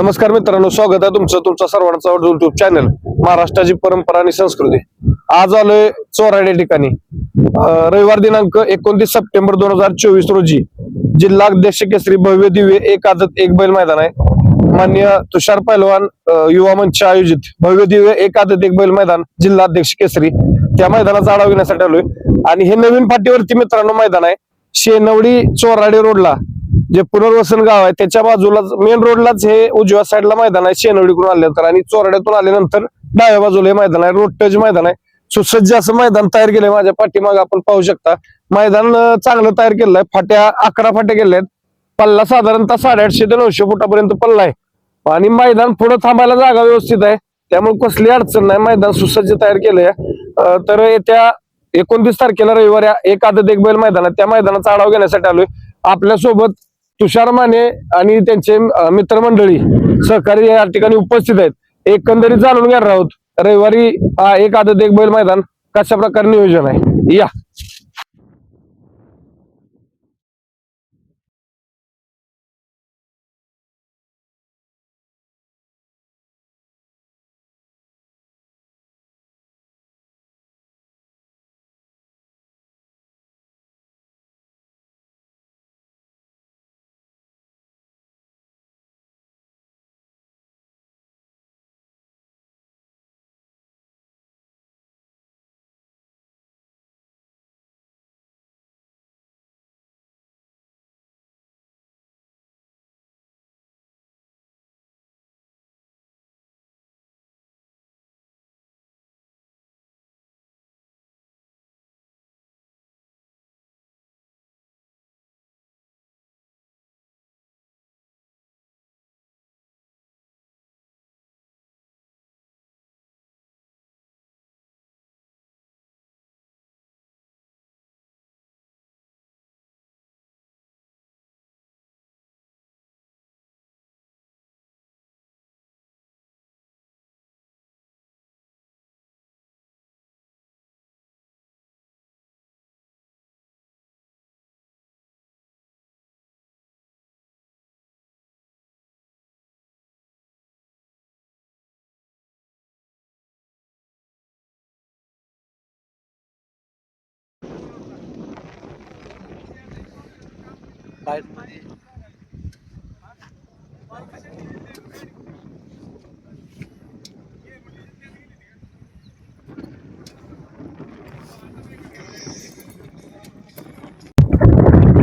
नमस्कार मित्रांनो स्वागत आहे तुमचं तुमचा सर्वांचा युट्यूब चॅनल महाराष्ट्राची परंपरा आणि संस्कृती. आज आलोय चोराडे ठिकाणी. रविवार दिनांक एकोणतीस सप्टेंबर दोन हजार चोवीस रोजी जिल्हा अध्यक्ष केसरी भव्य दिव्य एक आदत एक बैल मैदान आहे. मान्य तुषार पैलवान युवा मंच आयोजित भव्य दिव्य एक आदत एक बैल मैदान जिल्हा अध्यक्ष केसरी त्या मैदानाचा आढावा घेण्यासाठी आलोय. आणि हे नवीन फाटीवरती मित्रांनो मैदान आहे. शेनवडी चोराडे रोडला जे पुनर्वसन गाव आहे त्याच्या बाजूलाच मेन रोडलाच हे उजव्या साईडला मैदान आहे शेनवडीकडून आल्यानंतर आणि चोरड्यातून आल्यानंतर डाव्या बाजूला हे मैदान आहे रोड टच मैदान आहे. सुसज्ज असं मैदान तयार केलंय माझ्या पाठीमागे आपण पाहू शकता. मैदान चांगलं तयार केलं आहे फाट्या अकरा फाट्या केल्या आहेत पल्ला साधारणतः साडेआठशे ते नऊशे फुटापर्यंत पल्ला आहे. आणि मैदान पुढे थांबायला जागा व्यवस्थित आहे. त्यामुळे कसली अडचण नाही मैदान सुसज्ज तयार केलंय. तर येत्या एकोणतीस तारखेला रविवारी एक आदत एक बैल मैदान आहे. त्या मैदानाचा आढावा घेण्यासाठी आलोय. आपल्यासोबत तुषार माने आणि त्यांचे मित्रमंडळी सहकारी या ठिकाणी उपस्थित आहेत. एकंदरीत जाणून घेणार आहोत रविवारी हा एक आदत एक बैल मैदान कशा प्रकारे नियोजन आहे? या.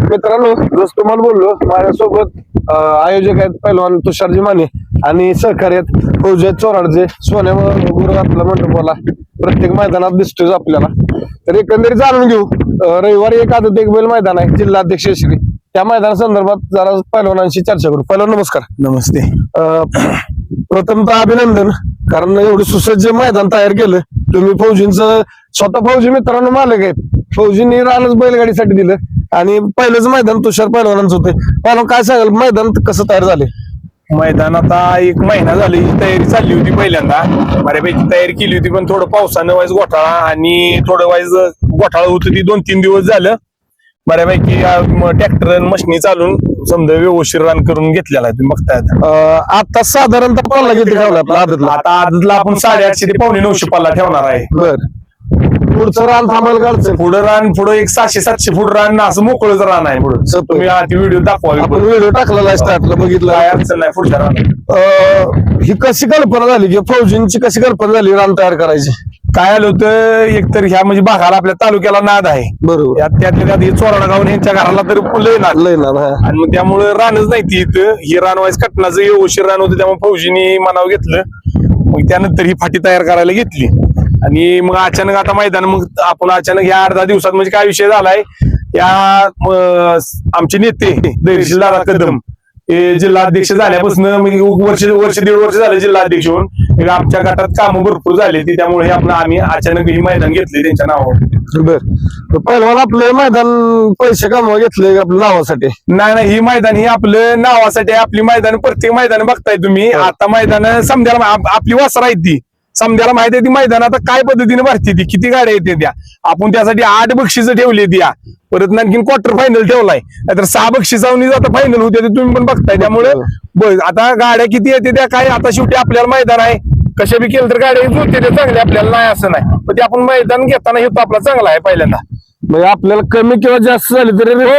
मित्रांनो जस तुम्हाला बोललो माझ्यासोबत अं, आयोजक आहेत पहिलवान तुषारजी माने आणि सहकारी आहेत चोराडजे सोन्या गुरु आपला मंडपाला प्रत्येक मैदानात दिसतोय आपल्याला. तर एकंदरीत जाणून घेऊ रविवारी एक आदत एक बैल मैदान आहे जिल्हा अध्यक्ष श्री. त्या मैदाना संदर्भात जरा पैलवानांशी चर्चा करू. पहिलवान नमस्कार. नमस्ते. अं, प्रथमतः अभिनंदन कारण एवढं सुसज्ज मैदान तयार केलं. तुम्ही फौजींचं स्वतः फौजी मित्रांनो मालक आहेत. फौजींनी रानच बैलगाडीसाठी दिलं. आणि पहिलंच मैदान तुषार पहिलवानांचं होतं. पहिला काय सांगाल? मैदान कसं तयार झाले? मैदान आता एक महिना झाली तयारी चालली होती पहिल्यांदा. बऱ्यापैकी तयारी केली होती पण थोडं पावसानं वाईज घोटाळा आणि थोडं वाईज घोटाळा होत. होती दोन तीन दिवस झालं. बऱ्यापैकी ट्रॅक्टर मशिनी चालून समजा व्यवस्थित रन करून घेतलेला आहे तुम्ही बघताय आता. साधारणतः पाहिला किती ठेवला आपला आदतला आता आजला आपण साडेआठशे ते पावणे नऊशे पल्ला ठेवणार आहे. बर. पुढचं रान थांबायला काढचं पुढं रान पुढं एक सातशे सातशे फूट रान असं मोकळंच रान आहे. पुढं. तुम्ही व्हिडिओ दाखवा. आपण व्हिडिओ टाकलेला आहे स्टार्टला बघितलं. काय अडचण नाही पुढच्या रानात अं, ही कशी कल्पना झाली? की फौजींची कशी कल्पना झाली रान तयार करायची? काय आलं होतं एकतर ह्या म्हणजे भागाला आपल्या तालुक्याला नाद आहे. बरोबर. यात त्यातल्या त्यात हे चोराडा गावून यांच्या घराला तर लय नाद. लय ना हा. आणि मग त्यामुळे रानच नाही ती इथं. ही रान वाईज कटनाचं व्यवस्थित रान होतं त्यामुळे फौजीनी मनाव घेतलं. मग त्यानंतर ही फाटी तयार करायला घेतली. आणि मग अचानक आता मैदान मग आपण अचानक या अर्धा दिवसात म्हणजे काय विषय झालाय? या आमचे नेते धैर्यशील दादा कदम. जिल्हाध्यक्ष झाल्यापासून म्हणजे वर्ष वर्ष दीड वर्ष झाले जिल्हाध्यक्ष होऊन. आमच्या गटात कामं भरपूर झाली ती त्यामुळे हे आपण आम्ही अचानक ही मैदान घेतले त्यांच्या नावावर. बर. पहिलवान आपलं मैदान पैसे कमवा घेतले आपल्या नावासाठी? नाही नाही ही मैदान ही आपलं नावासाठी. आपली मैदान प्रत्येक मैदान बघताय तुम्ही. हो. आता मैदान समजायला आप- आपली वासर आहेत ती. समजायला माहिती आहे ती मैदान. आता काय पद्धतीने भरती ती? किती गाड्या येते त्या? आपण त्यासाठी आठ बक्षिसं ठेवली त्या परत आणखीन क्वार्टर फायनल ठेवलाय. नाहीतर सहा बक्षिसावनी आता फायनल होते ते तुम्ही पण बघताय. त्यामुळे ब- आता गाड्या किती येते त्या काय? आता शेवटी आपल्याला मैदान आहे. कशा बी केलं तर गाड्या होते ते चांगले आपल्याला नाही असं नाही. पण ते आपण मैदान घेताना हे आपला चांगला आहे पहिल्यांदा. म्हणजे आपल्याला कमी किंवा जास्त झाली तरी हो,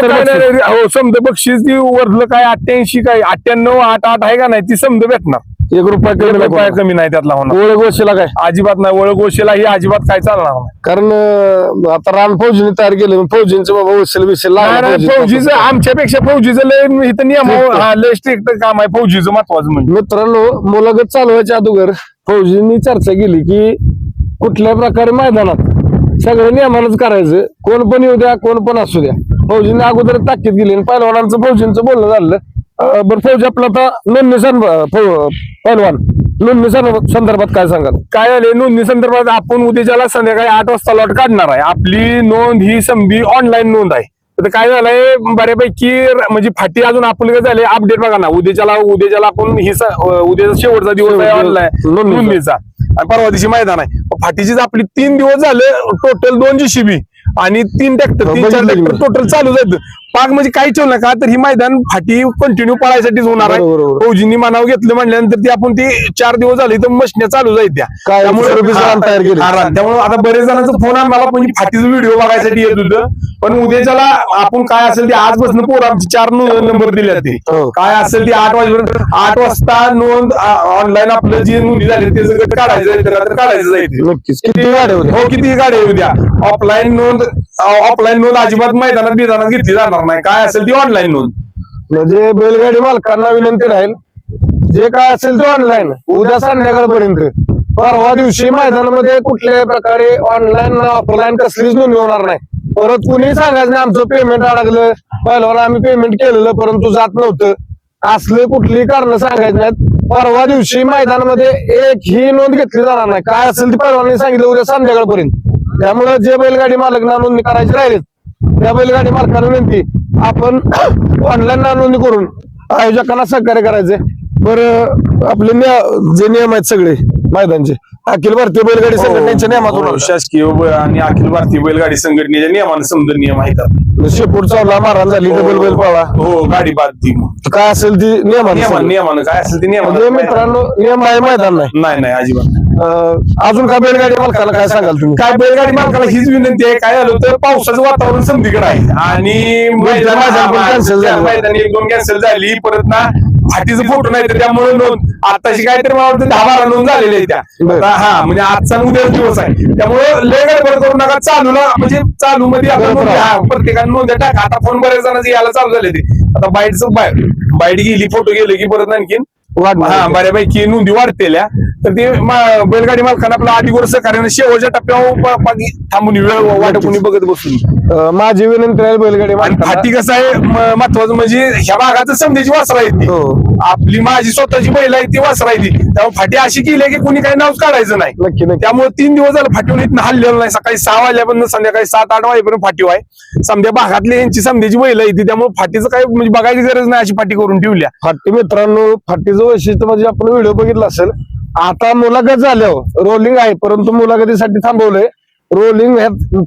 हो समजा बक्षीस ती वरलं काय? अठ्ठ्याऐंशी काय? अठ्ठ्याण्णव आठ आठ आहे का नाही? ती समजा भेटणार. एक रुपया एक कमी रुपया रुपया कमी नाही त्यातला होणार. ओळख गोष्टीला काय? अजिबात नाही ओळख गोशीला ही अजिबात काय चालणार नाही. कारण अं, आता रान फौजीने तयार केले फौजींचे बाबा वसेल बिसेल नाही, नाही, फौजीचं आमच्यापेक्षा फौजीचं लय इथं नियम Strict. हा लय स्ट्रिक्ट काम आहे फौजीचं महत्वाचं म्हणजे. मित्रांनो मुलाखत चालवायच्या अगोदर फौजींनी चर्चा केली की कुठल्या प्रकारे मैदानात सगळं नियमानच करायचं. कोण पण येऊ द्या कोण पण असू द्या. फौजीने अगोदर ताकीद केली आणि पहिलवानांचं फौजींचं बोलणं झालं. बरं फौजी आपलं आता नोंदणी सं पहिलवान. नोंदणी संदर्भात काय सांगाल? काय झाले नोंदणी संदर्भात आपण उद्याच्याला संध्याकाळी आठ वाजता लॉट काढणार आहे. आपली नोंद ही समधी ऑनलाईन नोंद आहे. तर काय झालंय बऱ्यापैकी म्हणजे फाटी अजून आपण काय झाले अपडेट बघा ना. उद्याच्याला उद्याच्याला आपण ही उद्याचा शेवटचा दिवस आहे ऑनलाईन नोंदणीचा. आणि परवा दिवशी मैदान आहे. फाटीचीच आपली तीन दिवस झाले टोटल दोन जीसीबी आणि तीन ट्रॅक्टर तीन चार ट्रॅक्टर. टोटल चालू जायचं पाक म्हणजे काही ठेवलं नका तर ही मैदान फाटी कंटिन्यू पळायसाठीच होणार आहे. बरोबर. फौजींनी मानाव घेतलं म्हणल्यानंतर ती आपण ती चार दिवस झाले तर मशन्या चालू जाईल त्या. काय रान तयार केली. त्यामुळे आता बरेच जणांचा फोन आम्हाला म्हणजे फाटीचा व्हिडिओ बघायसाठी येत होतं. पण उद्याच्याला आपण काय असेल ते आजपासून पोर आमची चार नंबर दिले ते. हो. काय असेल ते आठ वाजेपर्यंत आठ वाजता नोंद ऑनलाईन आपलं जी नोंदी झाली ते सगळं काढायचं आहे, तर काढायचं जाईल नक्कीच. किती गाड्या होत्या? हो किती गाड्या येऊ द्या ऑफलाईन नोंद ऑफलाईन नोंद अजिबात मैदानात बिदानात घेतली जाणार नाही. काय असेल ती ऑनलाईन नोंद म्हणजे बैलगाडी मालकांना विनंती राहील. जे काय असेल ते ऑनलाईन उद्या संध्याकाळपर्यंत. परवा दिवशी मैदानामध्ये कुठल्याही प्रकारे ऑनलाईन ऑफलाईन कसलीच नोंदणी होणार नाही. परत कुणी सांगायचं नाही आमचं पेमेंट अडकलं. पहिल्यावर आम्ही पेमेंट केलेलं परंतु जात नव्हतं. असले कुठलीही कारण सांगायची नाहीत. परवा दिवशी मैदानामध्ये एक ही नोंद घेतली जाणार नाही. काय असेल ती परवानी सांगितलं उद्या संध्याकाळपर्यंत. त्यामुळे जे बैलगाडी मालकांना नोंदणी करायची राहिलीत त्या बैलगाडी मालकांना विनंती आपण ऑनलाईन नोंदणी करून आयोजकांना सहकार्य करायचे बरं आपले जे नियम आहेत सगळे मैदानचे अखिल भारतीय बैलगाडी संघटनेच्या नियमातून हो, शासकीय आणि अखिल भारतीय बैलगाडी संघटनेच्या नियमाने समजा नियम आहेत. शेपूट चावला मारहाण झाली डबल बैल पळा हो गाडी बाद ती काय असेल ती नियमाने नियमान काय असेल ते म्हणजे नियम मित्रांनो नियम आहे मैदान नाही. नाही नाही अजिबात अजून काय बैलगाडी मालकाला काय सांगाल तुम्ही? काय बैलगाडी मालकाला हीच विनंती आहे काय झालं तर पावसाचं वातावरण समधीकडे आहे. आणि मैदान एक दोन कॅन्सल झाली परत ना फाटीचं फोटो नाही तर त्यामुळे नोंद. आताशी काहीतरी मला वाटतं दहा बारा नोंद झालेली आहे त्या. हा म्हणजे आजचा उद्या दिवस आहे. त्यामुळे लय गडबड करू नका. चालूला म्हणजे चालू मध्ये आपण. हा, प्रत्येकाने नोंद टाका. आता फोन बऱ्याच जणांचे यायला चालू झाले ते आता बाईटचं बाईट गेली फोटो गेले की परत आणखीन. हा बऱ्यापैकी नोंदी वाढतेल्या. तर ते बैलगाडी मालकांना आपला आधी वर्ष कार्याने शेवटच्या टप्प्यावर थांबून वेळ वाट कोणी बघत बसून. माझी विनंती राहील बैलगाडी फाटी कसं आहे महत्वाचं म्हणजे ह्या भागात समजायची वासरा आहे ती. हो. आपली माझी स्वतःची बैल आहे ती वासरा आहे त्यामुळे फाटी अशी केली की कुणी काही नाव काढायचं नाही. त्यामुळे तीन दिवस झालं फाटीवर इथं हल्लेलं नाही. सकाळी सहा वाजल्यापासून संध्याकाळी सात आठ वाजेपर्यंत फाटीव आहे समजा भागातली यांची समजायची बैल आहे ती. त्यामुळे फाटीचं काही म्हणजे बघायची गरज नाही अशी फाटी करून ठेवल्या. फाटी मित्रांनो फाटीचं वैशिष्ट्य म्हणजे आपण व्हिडिओ बघितला असेल आता मुलाखत झाल्यावर रोलिंग आहे परंतु मुलाखतीसाठी थांबवलंय. रोलिंग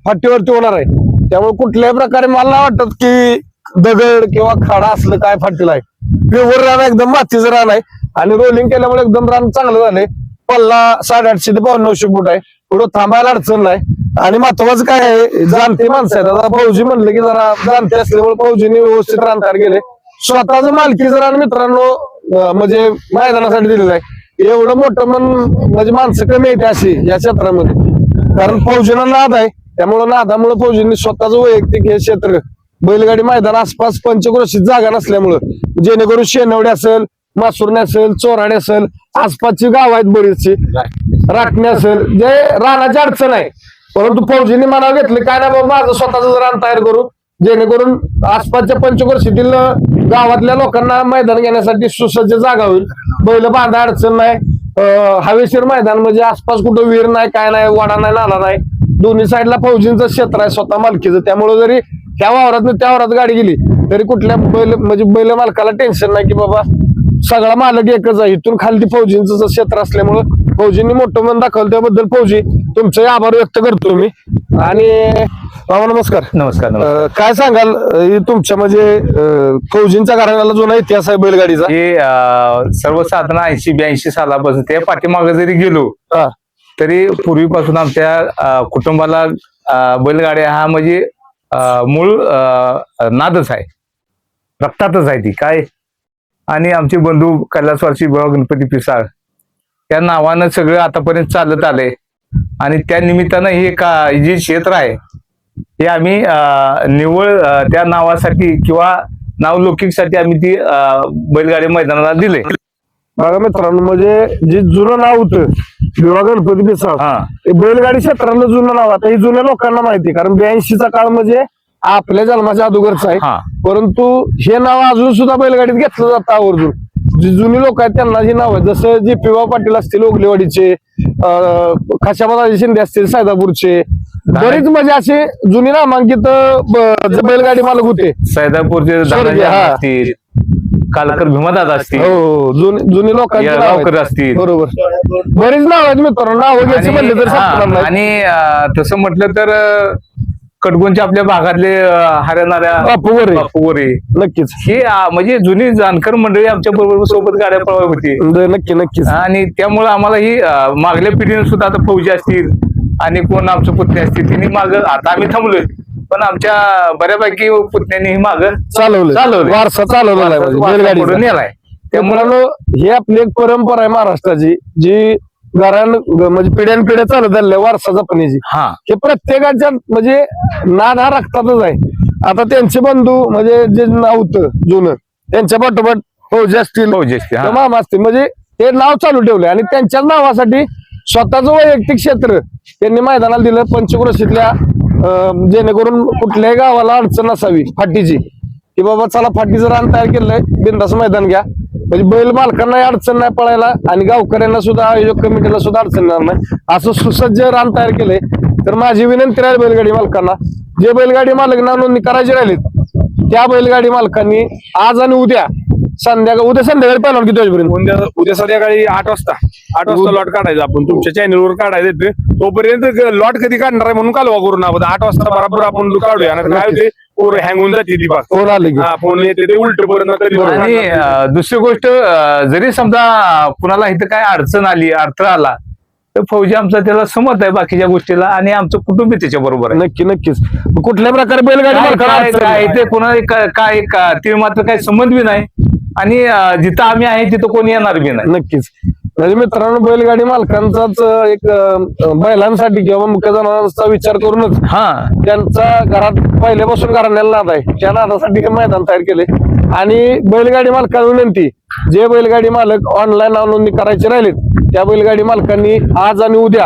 फाटीवरती होणार आहे. त्यामुळे कुठल्याही प्रकारे मला वाटत की दगड किंवा खाडा असलं काय फाटीला आहे. प्युअर रान एकदम मातीचं रान आहे. आणि रोलिंग केल्यामुळे एकदम रान चांगलं झालंय. पल्ला साडेआठशे ते पावणे नऊशे फूट आहे. पुढं थांबायला अडचण नाही. आणि महत्वाचं काय आहे जाणते माणसं आहेत. आता फौजी म्हणलं की जरा जाणते असल्यामुळे भाऊजीने व्यवस्थित रानकार गेले केले. स्वतःच मालकीचं जरा मित्रांनो म्हणजे मैदानासाठी दिलेलं आहे. एवढं मोठं मन म्हणजे माणसं कमी येते अशी या क्षेत्रामध्ये. कारण फौजींना नाद आहे. त्यामुळे नादामुळे फौजींनी स्वतःच वैयक्तिक हे क्षेत्र बैलगाडी मैदान आसपास पंचक्रोशीत जागा नसल्यामुळं जेणेकरून शेनवडे असेल मासुरणे असेल चोराडे असेल आसपासची गाव आहेत बरीचशी. राखणे असेल जे रानाची अडचण आहे. परंतु फौजींनी मनाव घेतले काय नाही बाबा माझं स्वतःच रान तयार करू जेणेकरून आसपासच्या पंचवर्षीतील गावातल्या लोकांना मैदान घेण्यासाठी सुसज्ज जागा होईल. बैल बांधा अडचण नाही. हवेशीर मैदान म्हणजे आसपास कुठं विहीर नाही काय नाही वाडा नाही नाला नाही. दोन्ही साईडला फौजींचं क्षेत्र आहे स्वतः मालकीचं. त्यामुळे जरी त्या वावरात त्या वावरात गाडी गेली तरी कुठल्या बैल म्हणजे बैल मालकाला टेन्शन नाही की बाबा सगळा मालक एकच आहे. इथून खाली फौजींचं क्षेत्र असल्यामुळं फौजींनी मोठं मन दाखवलं त्याबद्दल फौजी तुमचे आभार व्यक्त करतो मी. आणि बाबा नमस्कार. नमस्कार काय सांगाल तुमच्या म्हणजे फौजींच्या घराण्याला जुना इतिहास आहे बैलगाडीचा? हे सर्वसाधारण ऐंशी ब्याऐंशी सालापासून त्या पाठीमागे जरी गेलो तरी पूर्वीपासून आमच्या कुटुंबाला बैलगाड्या हा म्हणजे मूळ नादच आहे. रक्तातच आहे ती. काय? आणि आमचे बंधू कैलासवासी भाऊ गणपती पिसाळ. त्या नावानं सगळं आतापर्यंत चालत आलंय. आणि त्या निमित्तानं हे का जे क्षेत्र आहे हे आम्ही निव्वळ त्या नावासाठी किंवा नावलौकिकसाठी आम्ही ती बैलगाडी मैदानाला दिले बघा मित्रांनो म्हणजे जे जुनं नाव होतं विवाह गणपती पिसाळ हा. ते बैलगाडी क्षेत्रातलं जुनं नाव आता हे जुन्या लोकांना माहिती. कारण ब्याऐंशीचा काळ म्हणजे आपल्या जन्माच्या अगोदरचा आहे. हा. परंतु हे नाव अजून सुद्धा बैलगाडीत घेतलं जातं आवर्जून. जी जुनी लोक आहेत त्यांना जी नाव आहे जसं जे पिवा पाटील असतील ओगलेवाडीचे खाशाबाजी शिंदे असतील सायदापूरचे बरीच म्हणजे असे जुनी नामांकित ब- जे बैलगाडी मालक होते. सैदापूरचे स्वर्गीय, दादाजी हा. असतील कालकर भीमादादा असतील. हो जुनी जुनी लोकांची नाव येळगावकर आहेत. असतील. बरोबर. बरीच नाव आहेत मित्रांनो. नाव घ्यायची म्हणले तर हा, संपणार नाही. आणि अं, तसं म्हटलं तर अं, कडगोंच्या आपल्या भागातले अं, हरियाणाऱ्या बापू गोरे. बापू गोरे नक्कीच. हे म्हणजे जुनी जाणकार मंडळी आमच्या बरोबर सोबत गाड्या पळवत होती. नक्की नक्कीच. आणि त्यामुळे आम्हाला ही मागल्या पिढीने सुद्धा आता फौजी असतील आणि कोण आमचे पुतणे असतील त्यांनी माग आता आम्ही थांबलोय. पण आमच्या बऱ्यापैकी पुतण्यांनी ही माग चालवलं चालवलंय. वारसा चालवलेला आहे म्हणजे. नेलाय. त्यामुळे ही आपली एक परंपरा आहे महाराष्ट्राची जी घरान म्हणजे पिढ्यान पिढ्या चालत आलेली आहे, वारसा जपण्याची. हा. हे प्रत्येकाच्या म्हणजे नाद हा रक्तातच आहे. आता त्यांचे बंधू म्हणजे जे नाव होतं जुनं त्यांच्या पाठोपाठ फौजी असतील फौजी असतील, हा. किंवा मामा असतील म्हणजे ते नाव चालू ठेवले आणि त्यांच्याच नावासाठी स्वतःचं वैयक्तिक क्षेत्र त्यांनी मैदानाला दिलं. पंचक्रोशीतल्या जेणेकरून कुठल्याही गावाला अडचण नसावी. फाटीची. की बाबा चला फाटीचं रान तयार केलंय. बिंदास मैदान घ्या. म्हणजे बैल मालकांना अडचण नाही पळायला आणि गावकऱ्यांना सुद्धा आयोजक कमिटीला सुद्धा अडचण येणार नाही. असं सुसज्ज रान तयार केलंय. तर माझी विनंती राहील बैलगाडी मालकांना जे बैलगाडी मालक नाव नोंदणी करायची राहिलीत त्या बैलगाडी मालकांनी आज आणि उद्या संध्याकाळ उद्या संध्याकाळी पहिला किती वाजेपर्यंत उद्या उद्या संध्याकाळी आठ वाजता आठ वाजता लॉट काढायचा आपण. तुमच्या चॅनलवर काढायचं. तोपर्यंत लॉट कधी काढणार आहे म्हणून कालवा करून आपण. आठ वाजता बरोबर आपण काढूया. आणि काय होते पोरं हँग होऊन जाते ती फोन आले की. हा फोन येते ते उलट आणि अं, दुसरी गोष्ट अं, जरी समजा कुणाला इथं काय अडचण आली अडथळा आला तर फौजी आमचा त्याला समत आहे बाकीच्या गोष्टीला आणि आमचं कुटुंब त्याच्या बरोबर आहे. नक्की नक्कीच. कुठल्या प्रकारे बैलगाडी काय- मालकाला काय अडचण काय नाही. ते कोणाला काय- काय का- ते मात्र काही संबंध बी नाही आणि अं, जिथं आम्ही आहे तिथं कोणी येणार बी नाही. नक्कीच. म्हणजे मित्रांनो बैलगाडी मालकांचाच एक बैलांसाठी किंवा मुख्य जनावरांचा विचार करूनच हा. त्यांचा घरात पहिल्यापासून घराण्याला नाद आहे. त्या नादासाठी हे मैदान तयार केले आणि बैलगाडी मालकांना विनंती जे बैलगाडी मालक ऑनलाईन नोंदणी करायचे राहिलेत त्या बैलगाडी मालकांनी आज आणि उद्या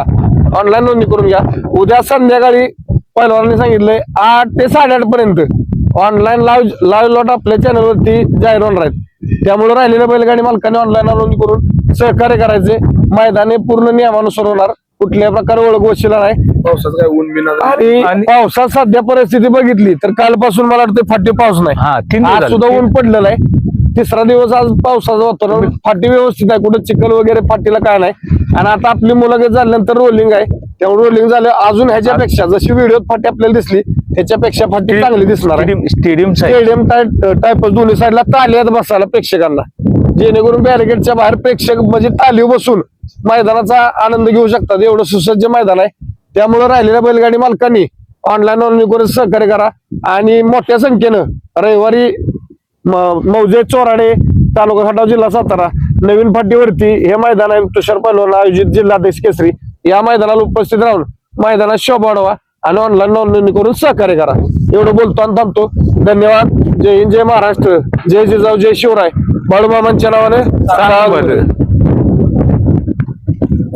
ऑनलाईन नोंदणी करून घ्या. उद्या संध्याकाळी पहिलवानांनी सांगितलंय आठ ते साडेआठ पर्यंत ऑनलाईन लाईव्ह लाईव्ह लॉट आपल्या चॅनलवरती जाहीर होणार आहेत. त्यामुळे राहिलेल्या बैलगाडी मालकांनी ऑनलाईन नोंदणी करून सहकार्य करायचे. मैदाने पूर्ण नियमानुसार होणार. कुठल्या प्रकारे ओळख वशिला नाही. पावसाचं काय ऊन बिना आणि पावसात सध्या परिस्थिती बघितली तर कालपासून मला वाटतं फाटी पाऊस नाही. हा तीन दिवस आज झाले. सुद्धा ऊन पडलेलं आहे. तिसरा दिवस आज पावसाचं वातावरण फाटी व्यवस्थित आहे. कुठं चिखल वगैरे फाटीला काय नाही. आणि आता आपली मुलाखत झाल्यानंतर रोलिंग आहे. त्यामुळे रोलिंग झालं. अजून ह्याच्यापेक्षा जशी व्हिडिओ फाटी आपल्याला दिसली त्याच्यापेक्षा फाटी चांगली दिसणार आहे. स्टेडियम. स्टेडियम टाईप दोन्ही साईडला तालियात बसायला प्रेक्षकांना. जेणेकरून बॅरिकेडच्या बाहेर प्रेक्षक म्हणजे तालीव बसून मैदानाचा आनंद घेऊ शकतात. एवढं सुसज्ज मैदान आहे. त्यामुळे राहिलेल्या बैलगाडी मालकांनी ऑनलाईन नोंदणी करून सहकार्य करा. आणि मोठ्या संख्येनं रविवारी मौजे चोराडे तालुका खटाव जिल्हा सातारा नवीन फाटीवरती हे मैदान आहे. तुषार पैलवान आयोजित जिल्हाध्यक्ष केसरी या मैदानाला उपस्थित राहून मैदानात शोभा वाढवा. आणि ऑनलाईन नोंदणी करून सहकार्य करा. एवढं बोलतो आणि थांबतो. धन्यवाद. जय हिंद जय महाराष्ट्र. जय जिजाऊ जय शिवराय. बाळूमामांच्या नावाने.